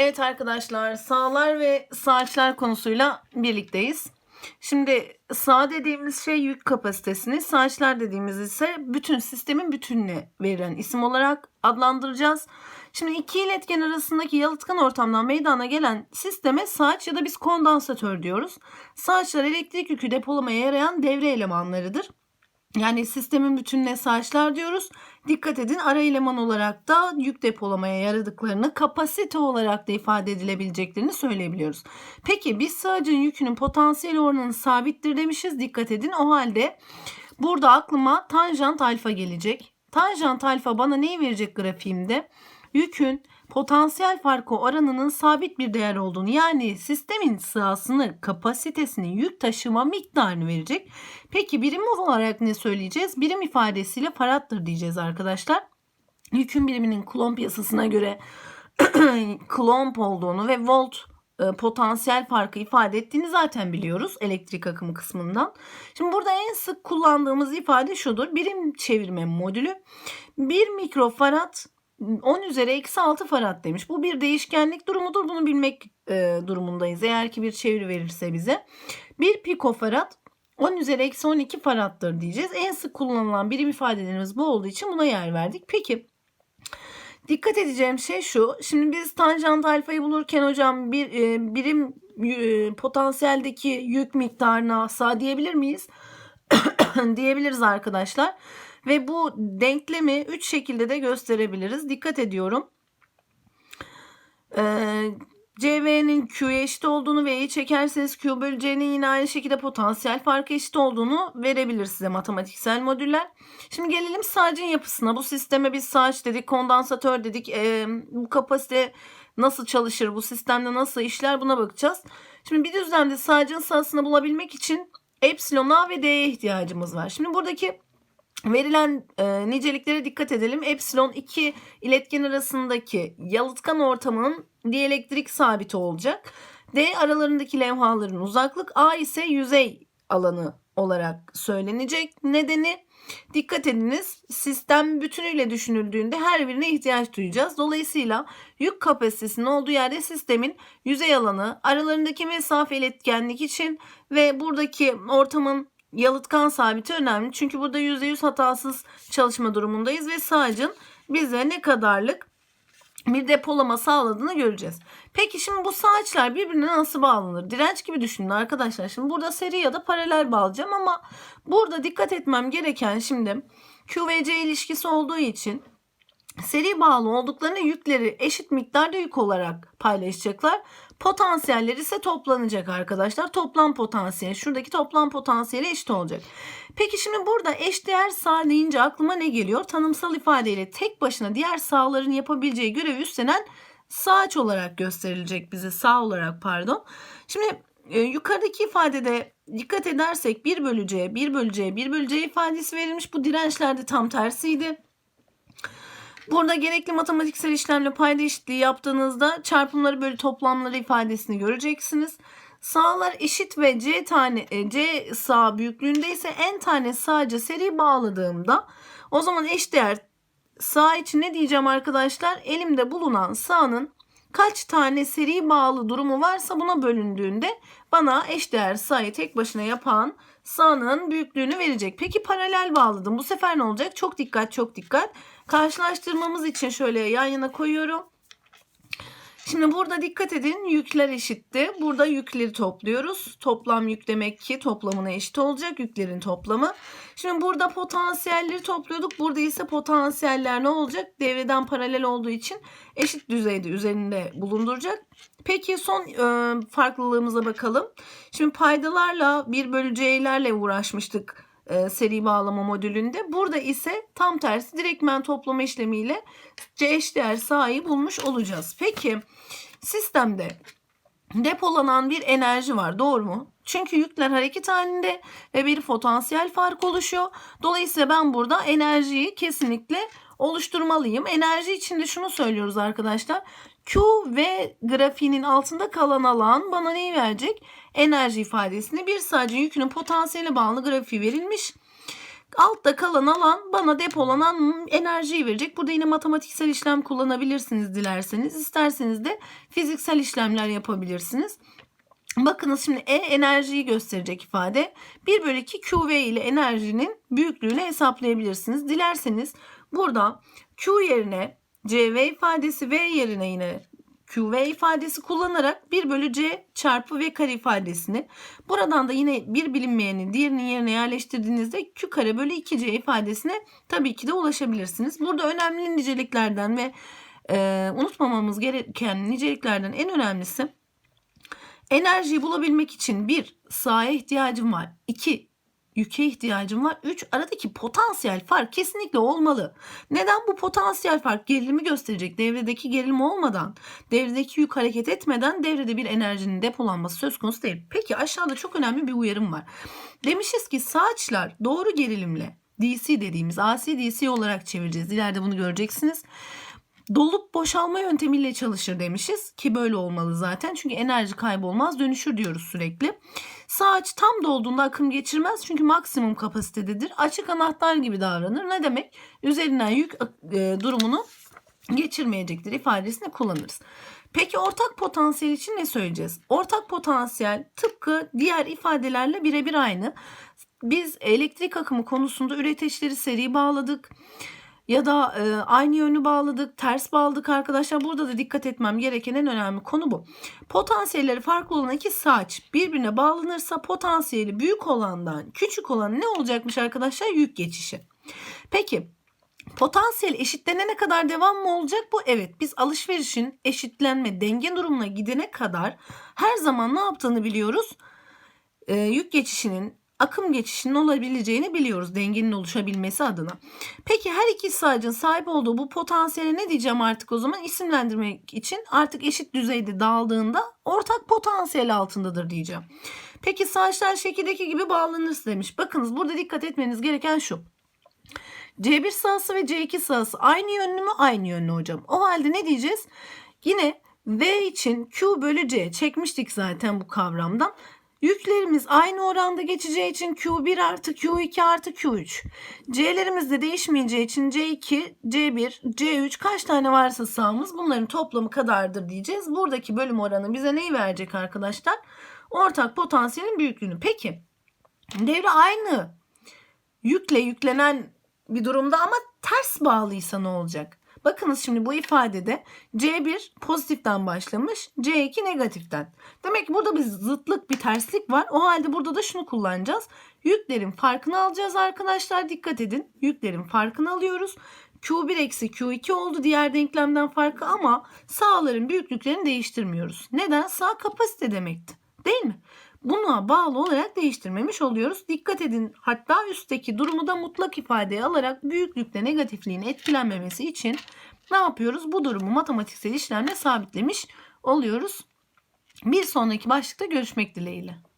Evet arkadaşlar sağlar ve sağaçlar konusuyla birlikteyiz. Şimdi sağ dediğimiz şey yük kapasitesini, sağaçlar dediğimiz ise bütün sistemin bütününe verilen isim olarak adlandıracağız. Şimdi iki iletken arasındaki yalıtkan ortamdan meydana gelen sisteme sağaç ya da biz kondansatör diyoruz. Sağaçlar elektrik yükü depolamaya yarayan devre elemanlarıdır. Yani sistemin bütününe sağaçlar diyoruz. Dikkat edin ara eleman olarak da yük depolamaya yaradıklarını kapasite olarak da ifade edilebileceklerini söyleyebiliyoruz. Peki biz sağacın yükünün potansiyel oranını sabittir demişiz. Dikkat edin o halde burada aklıma tanjant alfa gelecek. Tanjant alfa bana neyi verecek grafiğimde? Yükün potansiyel farkı oranının sabit bir değer olduğunu yani sistemin sığasını, kapasitesini, yük taşıma miktarını verecek. Peki birim olarak ne söyleyeceğiz? Birim ifadesiyle farattır diyeceğiz arkadaşlar. Yükün biriminin kulomb yasasına göre kulomb olduğunu ve volt e, potansiyel farkı ifade ettiğini zaten biliyoruz elektrik akımı kısmından. Şimdi burada en sık kullandığımız ifade şudur. Birim çevirme modülü 1 mikrofarad 10 üzeri eksi 6 farad demiş. Bu bir değişkenlik durumudur. Bunu bilmek e, durumundayız. Eğer ki bir çeviri verirse bize. 1 pikofarad 10 üzeri eksi 12 faraddır diyeceğiz. En sık kullanılan birim ifadelerimiz bu olduğu için buna yer verdik. Peki dikkat edeceğim şey şu. Şimdi biz tanjant alfayı bulurken hocam bir e, birim e, potansiyeldeki yük miktarına sağ diyebilir miyiz? diyebiliriz arkadaşlar. Ve bu denklemi 3 şekilde de gösterebiliriz. Dikkat ediyorum. Ee, CV'nin Q'ya eşit olduğunu ve E'yi çekerseniz Q bölü C'nin yine aynı şekilde potansiyel farkı eşit olduğunu verebilir size matematiksel modüller. Şimdi gelelim sağcın yapısına. Bu sisteme biz sağç dedik, kondansatör dedik. Ee, bu kapasite nasıl çalışır, bu sistemde nasıl işler buna bakacağız. Şimdi bir düzlemde sağcın sağsını bulabilmek için epsilon A ve D'ye ihtiyacımız var. Şimdi buradaki Verilen e, niceliklere dikkat edelim. Epsilon iki iletken arasındaki yalıtkan ortamının dielektrik sabiti olacak. D aralarındaki levhaların uzaklık. A ise yüzey alanı olarak söylenecek. Nedeni dikkat ediniz sistem bütünüyle düşünüldüğünde her birine ihtiyaç duyacağız. Dolayısıyla yük kapasitesinin olduğu yerde sistemin yüzey alanı, aralarındaki mesafe iletkenlik için ve buradaki ortamın yalıtkan sabiti önemli. Çünkü burada %100 hatasız çalışma durumundayız ve sağcın bize ne kadarlık bir depolama sağladığını göreceğiz. Peki şimdi bu saçlar birbirine nasıl bağlanır? Direnç gibi düşünün arkadaşlar. Şimdi burada seri ya da paralel bağlayacağım ama burada dikkat etmem gereken şimdi Q ve C ilişkisi olduğu için seri bağlı olduklarını yükleri eşit miktarda yük olarak paylaşacaklar. Potansiyeller ise toplanacak arkadaşlar. Toplam potansiyel. Şuradaki toplam potansiyeli eşit olacak. Peki şimdi burada eşdeğer sağ deyince aklıma ne geliyor? Tanımsal ifadeyle tek başına diğer sağların yapabileceği görevi üstlenen sağaç olarak gösterilecek bize. Sağ olarak pardon. Şimdi e, yukarıdaki ifadede dikkat edersek 1 bölü C, 1 bölü C, 1 bölü C ifadesi verilmiş. Bu dirençlerde tam tersiydi. Burada gerekli matematiksel işlemle payda eşitliği yaptığınızda çarpımları bölü toplamları ifadesini göreceksiniz. Sağlar eşit ve C tane e, C sağ büyüklüğünde ise en tane sadece seri bağladığımda o zaman eşdeğer sağ için ne diyeceğim arkadaşlar? Elimde bulunan sağın kaç tane seri bağlı durumu varsa buna bölündüğünde bana eşdeğer sayı tek başına yapan sağının büyüklüğünü verecek. Peki paralel bağladım. Bu sefer ne olacak? Çok dikkat çok dikkat. Karşılaştırmamız için şöyle yan yana koyuyorum. Şimdi burada dikkat edin yükler eşitti. Burada yükleri topluyoruz. Toplam yük demek ki toplamına eşit olacak yüklerin toplamı. Şimdi burada potansiyelleri topluyorduk. Burada ise potansiyeller ne olacak? Devreden paralel olduğu için eşit düzeyde üzerinde bulunduracak. Peki son e, farklılığımıza bakalım. Şimdi paydalarla 1 bölü c'lerle uğraşmıştık e, seri bağlama modülünde. Burada ise tam tersi direktmen toplama işlemiyle C eşdeğer sahayı bulmuş olacağız. Peki sistemde depolanan bir enerji var doğru mu? Çünkü yükler hareket halinde ve bir potansiyel fark oluşuyor. Dolayısıyla ben burada enerjiyi kesinlikle oluşturmalıyım. Enerji içinde şunu söylüyoruz arkadaşlar. Q ve grafiğinin altında kalan alan bana neyi verecek? Enerji ifadesini bir sadece yükünün potansiyeline bağlı grafiği verilmiş. Altta kalan alan bana depolanan enerjiyi verecek. Burada yine matematiksel işlem kullanabilirsiniz dilerseniz. İsterseniz de fiziksel işlemler yapabilirsiniz. Bakınız şimdi E enerjiyi gösterecek ifade. 1 bölü 2 QV ile enerjinin büyüklüğünü hesaplayabilirsiniz. Dilerseniz burada Q yerine CV ifadesi V yerine yine QV ifadesi kullanarak 1 bölü C çarpı V kare ifadesini buradan da yine bir bilinmeyeni diğerinin yerine yerleştirdiğinizde Q kare bölü 2C ifadesine tabii ki de ulaşabilirsiniz. Burada önemli niceliklerden ve e, unutmamamız gereken niceliklerden en önemlisi enerjiyi bulabilmek için bir sağa ihtiyacım var. iki yüke ihtiyacım var. 3 aradaki potansiyel fark kesinlikle olmalı. Neden bu potansiyel fark gerilimi gösterecek? Devredeki gerilim olmadan, devredeki yük hareket etmeden devrede bir enerjinin depolanması söz konusu değil. Peki aşağıda çok önemli bir uyarım var. Demişiz ki saçlar doğru gerilimle DC dediğimiz AC DC olarak çevireceğiz. İleride bunu göreceksiniz. Dolup boşalma yöntemiyle çalışır demişiz ki böyle olmalı zaten. Çünkü enerji kaybolmaz dönüşür diyoruz sürekli. Saç tam dolduğunda akım geçirmez çünkü maksimum kapasitededir. Açık anahtar gibi davranır. Ne demek? Üzerinden yük e, durumunu geçirmeyecektir ifadesini kullanırız. Peki ortak potansiyel için ne söyleyeceğiz? Ortak potansiyel tıpkı diğer ifadelerle birebir aynı. Biz elektrik akımı konusunda üreteçleri seri bağladık ya da e, aynı yönü bağladık, ters bağladık arkadaşlar. Burada da dikkat etmem gereken en önemli konu bu. Potansiyelleri farklı olan iki saç birbirine bağlanırsa potansiyeli büyük olandan küçük olan ne olacakmış arkadaşlar? Yük geçişi. Peki Potansiyel eşitlenene kadar devam mı olacak bu? Evet biz alışverişin eşitlenme denge durumuna gidene kadar her zaman ne yaptığını biliyoruz. Ee, yük geçişinin akım geçişinin olabileceğini biliyoruz dengenin oluşabilmesi adına. Peki her iki sağcın sahip olduğu bu potansiyele ne diyeceğim artık o zaman isimlendirmek için artık eşit düzeyde dağıldığında ortak potansiyel altındadır diyeceğim. Peki saçlar şekildeki gibi bağlanırsa demiş. Bakınız burada dikkat etmeniz gereken şu. C1 sahası ve C2 sahası aynı yönlü mü? Aynı yönlü hocam. O halde ne diyeceğiz? Yine V için Q bölü C çekmiştik zaten bu kavramdan. Yüklerimiz aynı oranda geçeceği için Q1 artı Q2 artı Q3. C'lerimiz de değişmeyeceği için C2, C1, C3 kaç tane varsa sağımız bunların toplamı kadardır diyeceğiz. Buradaki bölüm oranı bize neyi verecek arkadaşlar? Ortak potansiyelin büyüklüğünü. Peki devre aynı yükle yüklenen bir durumda ama ters bağlıysa ne olacak? Bakınız şimdi bu ifadede C1 pozitiften başlamış, C2 negatiften. Demek ki burada bir zıtlık, bir terslik var. O halde burada da şunu kullanacağız. Yüklerin farkını alacağız arkadaşlar. Dikkat edin. Yüklerin farkını alıyoruz. Q1 eksi Q2 oldu diğer denklemden farkı ama sağların büyüklüklerini değiştirmiyoruz. Neden? Sağ kapasite demekti. Değil mi? Buna bağlı olarak değiştirmemiş oluyoruz. Dikkat edin hatta üstteki durumu da mutlak ifadeye alarak büyüklükle negatifliğin etkilenmemesi için ne yapıyoruz? Bu durumu matematiksel işlemle sabitlemiş oluyoruz. Bir sonraki başlıkta görüşmek dileğiyle.